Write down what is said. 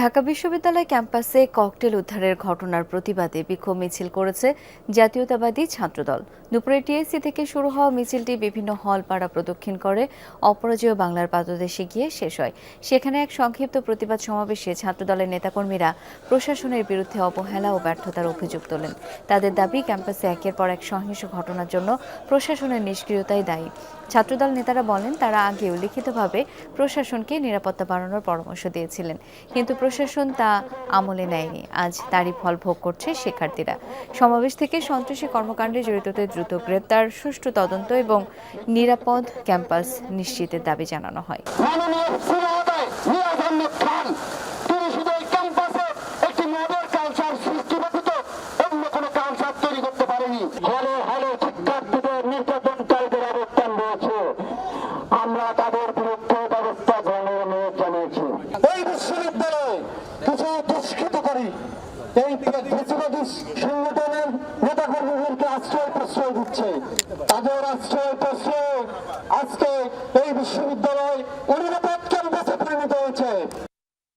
ঢাকা বিশ্ববিদ্যালয় ক্যাম্পাসে ককটেল উদ্ধারের ঘটনার প্রতিবাদে বিক্ষোভ মিছিল করেছে জাতীয়তাবাদী ছাত্রদল। দুপুরে টিএসসি থেকে শুরু হওয়া মিছিলটি বিভিন্ন হল পাড়া প্রদক্ষিণ করে, অপরাজয় বাংলার পাদদেশে গিয়ে শেষ হয়। সেখানে এক সংক্ষিপ্ত প্রতিবাদ সমাবেশে ছাত্রদলের নেতাকর্মীরা প্রশাসনের বিরুদ্ধে অবহেলা ও ব্যর্থতার অভিযোগ তোলেন। তাদের দাবি, ক্যাম্পাসে একের পর এক সহিংস ঘটনার জন্য প্রশাসনের নিষ্ক্রিয়তাই দায়ী। ছাত্রদল নেতারা বলেন, তারা আগেও লিখিতভাবে প্রশাসনকে নিরাপত্তা বাড়ানোর পরামর্শ দিয়েছিলেন। কিন্তু প্রশাসন তা আমলে নেয়নি। আজ তারই ফল ভোগ করছে শিক্ষার্থীরা। সমাবেশ থেকে সন্ত্রাসী কর্মকাণ্ডে জড়িতদের দ্রুত গ্রেপ্তার সুষ্ঠু তদন্ত এবং নিরাপদ ক্যাম্পাস নিশ্চিতের দাবি জানানো হয়। আমরা তাদের বিরুদ্ধে ব্যবস্থা গ্রহণের অনুরোধ জানিয়েছি। এই বিশ্ববিদ্যালয়ে কিছু দুষ্কৃতকারী এই ফেসিবাদী সংগঠনের নেতা আশ্রয় প্রশ্রয় দিচ্ছে। তাদের আশ্রয় প্রশ্রয়। আজকে এই বিশ্ববিদ্যালয় অনুরোধ